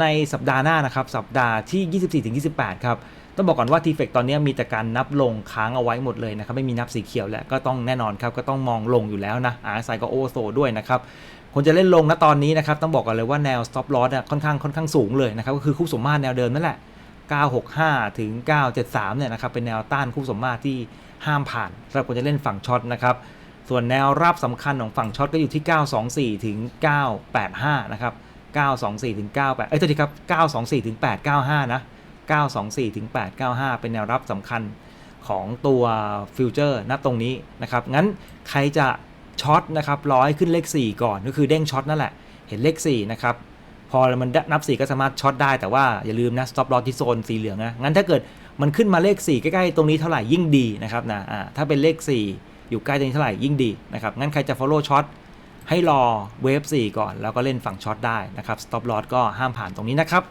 ในสัปดาห์หน้านะครับ สัปดาห์ที่ 24-28 ครับต้องบอกก่อนว่า t f e c ตอนนี้มีแต่การนับลงค้างเอาไว้หมดเลยนะครับ ไม่มีนับสีเขียวแล้วก็ต้องแน่นอนครับ ก็ต้องมองลงอยู่แล้วนะ RSI ก็โอเวอโซด้วยนะครับคนจะเล่นลงนะตอนนี้นะครับ ต้องบอกกันเลยว่าแนว stop loss ค่อนข้างค่อนข้างสูงเลยนะครับ ก็คือคู่สมมาตรแนวเดิมนั่นแหละ 965 ถึง 973 เนี่ยนะครับ เป็นแนวต้านคู่สมมาตรที่ห้ามผ่านสำหรับคนจะเล่นฝั่งช็อตนะครับส่วนแนวรับสำคัญของฝั่งช็อตก็อยู่ที่ 924 ถึง 985 นะครับ 924ถึง98เอ้ยโทษทีครับ924ถึง895 นะ 924ถึง895 เป็นแนวรับสำคัญของตัวฟิวเจอร์ณตรงนี้นะครับ งั้นใครจะช็อตนะครับร้อยขึ้นเลข 4 ก่อนก็คือเด้งช็อตนั่นแหละ เห็นเลข 4 นะครับ พอมันนับ 4 ก็สามารถช็อตได้แต่ว่าอย่าลืมนะ stop loss ที่โซนสีเหลืองนะ งั้นถ้าเกิดมันขึ้นมาเลข 4 ใกล้ๆ ตรงนี้เท่าไหร่ยิ่งดีนะครับนะถ้าเป็นเลข 4 อยู่ใกล้ตรงนี้เท่าไหร่ยิ่งดีนะครับ งั้นใครจะ follow ช็อต ให้รอเวฟ4ก่อน แล้วก็เล่นฝั่งช็อตได้นะครับสต็อปลอสก็ห้ามผ่านตรงนี้นะครับ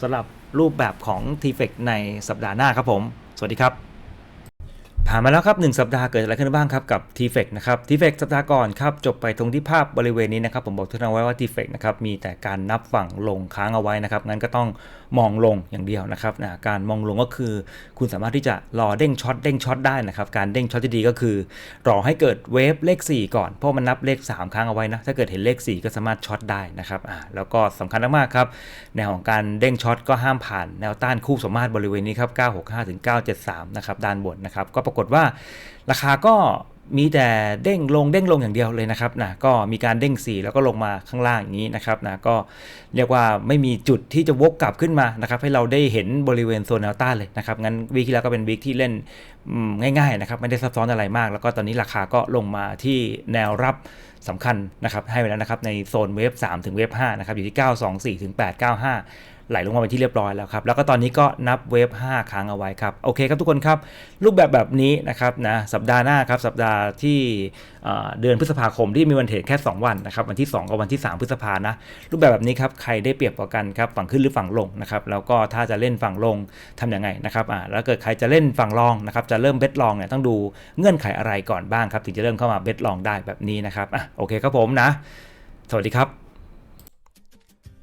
สำหรับรูปแบบของ t f e c ในสัปดาห์หน้าครับผม สวัสดีครับ ผ่านมาแล้วครับ 1 สัปดาห์เกิดอะไรขึ้นบ้างครับกับ t f e c นะครับ t f e c สัปดาห์ก่อนครับจบไปตรงที่ภาพบริเวณนี้นะครับผมบอกทุกท่านไว้ว่า t f e c นะครับมีแต่การนับฝั่งลงค้างเอาไว้นะครับงั้นก็ต้องมองลงอย่างเดียวนะครับนะการมองลงก็คือ คุณสามารถที่จะรอเด้งช็อตเด้งช็อตได้นะครับการเด้งช็อตที่ดีก็คือ รอให้เกิดเวฟเลข 4 ก่อนเพราะมันนับเลข 3 ค้างเอาไว้นะถ้าเกิดเห็นเลข 4 ก็สามารถช็อตได้นะครับอ่าแล้วก็สำคัญมากๆครับแนวของการเด้งช็อตก็ห้ามผ่านแนวต้านคู่สมมาตรบริเวณนี้ครับ965ถึง973นะครับด้านบนนะครับก็ปรากฏว่าราคาก็มีแต่เด้งลงเด้งลงอย่างเดียวเลยนะครับนะก็มีการเด้งสีแล้วก็ลงมาข้างล่างอย่างนี้นะครับนะก็เรียกว่าไม่มีจุดที่จะวกกลับขึ้นมานะครับให้เราได้เห็นบริเวณโซนแนวต้านเลยนะครับงั้นวีคที่แล้วก็เป็นวีคที่เล่นง่ายๆนะครับไม่ได้ซับซ้อนอะไรมาก แล้วก็ตอนนี้ราคาก็ลงมาที่แนวรับสำคัญนะครับให้ไปแล้วนะครับในโซนเวฟ3ถึงเวฟ5นะครับอยู่ที่ 924ถึง895 ไหลลงมาเป็นที่เรียบร้อยแล้วครับ แล้วก็ตอนนี้ก็นับเวฟ5ครั้งเอาไว้ครับ โอเคครับทุกคนครับ รูปแบบแบบนี้นะครับนะสัปดาห์หน้าครับสัปดาห์ที่เดือนพฤษภาคมที่มีวันเทรดแค่ 2 วันนะครับวันที่ 2 กับวันที่ 3 พฤษภานะรูปแบบแบบนี้ครับใครได้เปรียบกว่ากันครับฝั่งขึ้นหรือฝั่งลงนะครับแล้วก็ถ้าจะเล่นฝั่งลงทำยังไงนะครับอ่าแล้วเกิดใครจะเล่นฝั่งลองนะครับจะเริ่มเบสลองเนี่ยต้องดูเงื่อนไขอะไรก่อนบ้างครับถึงจะเริ่มเข้ามาเบสลองได้แบบนี้นะครับอะโอเคครับผมนะ สวัสดีครับ